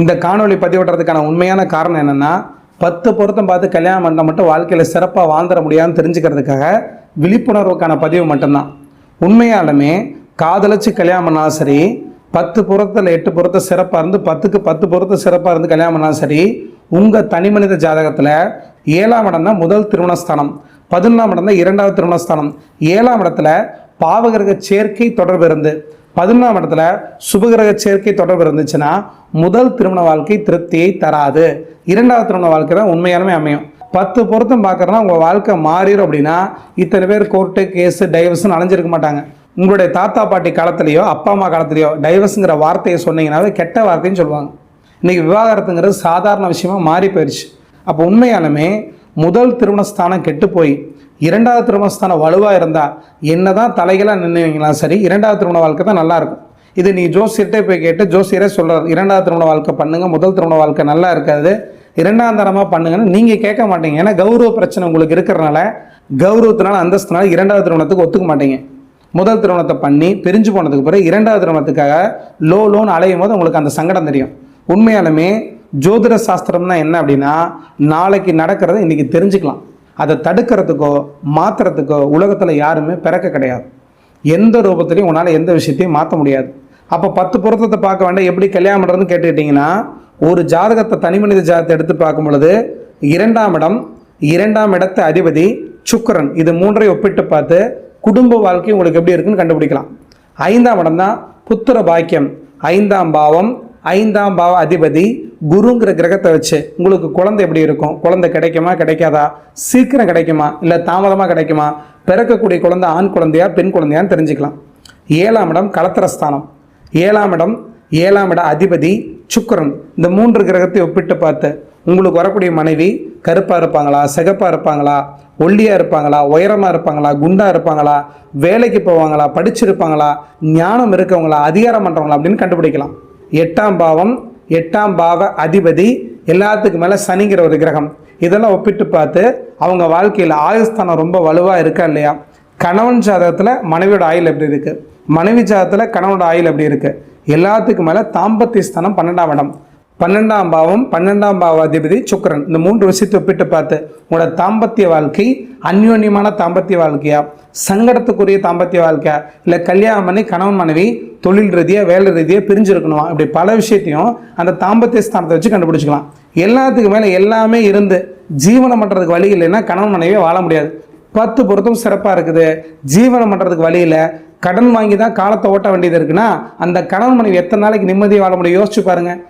இந்த காணொளி பதிவிடுறதுக்கான உண்மையான காரணம் என்னென்னா பத்து பொருத்தம் பார்த்து கல்யாணம் பண்ணால் மட்டும் வாழ்க்கையில் சிறப்பாக வாழ்ந்துட முடியாதுன்னு தெரிஞ்சுக்கிறதுக்காக விழிப்புணர்வுக்கான பதிவு மட்டும்தான். உண்மையாலுமே காதலிச்சு கல்யாணம் பண்ணாலும் சரி பத்து பொருத்தத்தில் எட்டு பொருத்த சிறப்பாக இருந்து பத்துக்கு பத்து பொருத்த சிறப்பாக இருந்து கல்யாணம் பண்ணாலும் சரி உங்கள் தனி மனித ஜாதகத்தில் ஏழாம் இடம் தான் முதல் திருமணஸ்தானம். பதினொன்றாம் இடம் தான் இரண்டாவது திருமணஸ்தானம். ஏழாம் இடத்துல பாவகர்க சேர்க்கை தொடர்பு இருந்து பதினொன்றாம் இடத்துல சுபகிரக சேர்க்கை தொடர்பு இருந்துச்சுன்னா முதல் திருமண வாழ்க்கை திருப்தியை தராது. இரண்டாவது திருமண வாழ்க்கை தான் உண்மையாலுமே அமையும். பத்து பொருத்தம் பார்க்குறதுனா உங்கள் வாழ்க்கை மாறிடும் அப்படின்னா இத்தனை பேர் கோர்ட்டு கேஸு டைவர்ஸ்னு அலைஞ்சிருக்க மாட்டாங்க. உங்களுடைய தாத்தா பாட்டி காலத்துலேயோ அப்பா அம்மா காலத்துலேயோ டைவர்ஸுங்கிற வார்த்தையை சொன்னீங்கன்னாவே கெட்ட வார்த்தைன்னு சொல்லுவாங்க. இன்றைக்கி விவாகரத்துங்கிறது சாதாரண விஷயமா மாறி போயிடுச்சு அப்போ உண்மையாலுமே முதல் திருமணஸ்தானம் கெட்டு போய் இரண்டாவது திருமணஸ்தானம் வலுவாக இருந்தால் என்ன தான் தலைகளாக நின்றுவீங்களாம் சரி இரண்டாவது திருமண வாழ்க்கை தான் நல்லாயிருக்கும் இது நீ ஜோசியர்கிட்டே போய் கேட்டு ஜோசியரே சொல்கிறார் இரண்டாவது திருமண வாழ்க்கை பண்ணுங்கள் முதல் திருமண வாழ்க்கை நல்லா இருக்காது இரண்டாம் தரமாக பண்ணுங்கன்னு நீங்கள் கேட்க மாட்டீங்க. ஏன்னா கௌரவ பிரச்சனை உங்களுக்கு இருக்கிறனால கௌரவத்தினால அந்தஸ்துனால இரண்டாவது திருமணத்துக்கு ஒத்துக்க மாட்டீங்க. முதல் திருமணத்தை பண்ணி பிரிஞ்சு போனதுக்கு பிறகு இரண்டாவது திருமணத்துக்காக லோ லோன் அலையும் போது உங்களுக்கு அந்த சங்கடம் தெரியும். உண்மையாலுமே ஜோதிட சாஸ்திரம்னா என்ன அப்படின்னா நாளைக்கு நடக்கிறத இன்னைக்கு தெரிஞ்சுக்கலாம். அதை தடுக்கிறதுக்கோ மாற்றுறதுக்கோ உலகத்தில் யாருமே பிறக்க கிடையாது. எந்த ரூபத்துலையும் உன்னால் எந்த விஷயத்தையும் மாற்ற முடியாது. அப்போ பத்து பொருத்தத்தை பார்க்க வேண்டாம். எப்படி கல்யாணம் பண்ணுறதுன்னு கேட்டுக்கிட்டிங்கன்னா ஒரு ஜாதகத்தை தனி மனித ஜாதகத்தை எடுத்து பார்க்கும் பொழுது இரண்டாம் இடம் இரண்டாம் இடத்த அதிபதி சுக்கரன். இது மூன்றையும் ஒப்பிட்டு பார்த்து குடும்ப வாழ்க்கை உங்களுக்கு எப்படி இருக்குன்னு கண்டுபிடிக்கலாம். ஐந்தாம் இடம் தான் புத்திர பாக்கியம். ஐந்தாம் பாவம் ஐந்தாம் பாவ அதிபதி குருங்கிற கிரகத்தை வச்சு உங்களுக்கு குழந்தை எப்படி இருக்கும்? குழந்தை கிடைக்குமா? கிடைக்காதா? சீக்கிரம் கிடைக்குமா? இல்லை தாமதமாக கிடைக்குமா? பிறக்கக்கூடிய குழந்தை ஆண் குழந்தையா பெண் குழந்தையான்னு தெரிஞ்சுக்கலாம். ஏழாம் இடம் கலத்திரஸ்தானம். ஏழாம் இடம் ஏழாம் இட அதிபதி சுக்கரன். இந்த மூன்று கிரகத்தை ஒப்பிட்டு பார்த்து உங்களுக்கு வரக்கூடிய மனைவி கருப்பாக இருப்பாங்களா? சிகப்பாக இருப்பாங்களா? ஒல்லியாக இருப்பாங்களா? உயரமாக இருப்பாங்களா? குண்டாக இருப்பாங்களா? வேலைக்கு போவாங்களா? படிச்சிருப்பாங்களா? ஞானம் இருக்கவங்களா? அதிகாரம் பண்ணுறவங்களா அப்படின்னு கண்டுபிடிக்கலாம். எட்டாம் பாவம் எட்டாம் பாவ அதிபதி எல்லாத்துக்கு மேலே சனிங்கிற ஒரு கிரகம். இதெல்லாம் ஒப்பிட்டு பார்த்து அவங்க வாழ்க்கையில் ஆயுஸ்தானம் ரொம்ப வலுவாக இருக்கா இல்லையா? கணவன் ஜாதகத்தில் மனைவியோட ஆயுள் எப்படி இருக்குது மனைவி ஜாதகத்தில் கணவனோட ஆயுள் எப்படி இருக்குது எல்லாத்துக்கும் மேலே தாம்பத்திய ஸ்தானம் பன்னெண்டாம் இடம். பன்னெண்டாம் பாவம் பன்னெண்டாம் பாவ அதிபதி சுக்கரன். இந்த மூன்று விஷயத்தை ஒப்பிட்டு பார்த்து உங்களோட தாம்பத்திய வாழ்க்கை அந்யோன்யமான தாம்பத்திய வாழ்க்கையா? சங்கடத்துக்குரிய தாம்பத்திய வாழ்க்கையா? இல்லை கல்யாணம் பண்ணி கணவன் மனைவி தொழில் ரீதியாக வேலை ரீதியாக பிரிஞ்சிருக்கணுமா? இப்படி பல விஷயத்தையும் அந்த தாம்பத்திய ஸ்தானத்தை வச்சு கண்டுபிடிச்சிக்கலாம். எல்லாத்துக்கும் மேலே எல்லாமே இருந்து ஜீவனம் பண்ணுறதுக்கு வழி இல்லைன்னா கணவன் மனைவியே வாழ முடியாது. பத்து பொருத்தம் சிறப்பாக இருக்குது. ஜீவனம் பண்ணுறதுக்கு வழி இல்லை. கடன் வாங்கி தான் காலத்தை ஓட்ட வேண்டியது இருக்குன்னா அந்த கணவன் மனைவி எத்தனை நாளைக்கு நிம்மதியாக வாழ முடியும்? யோசிச்சு பாருங்கள்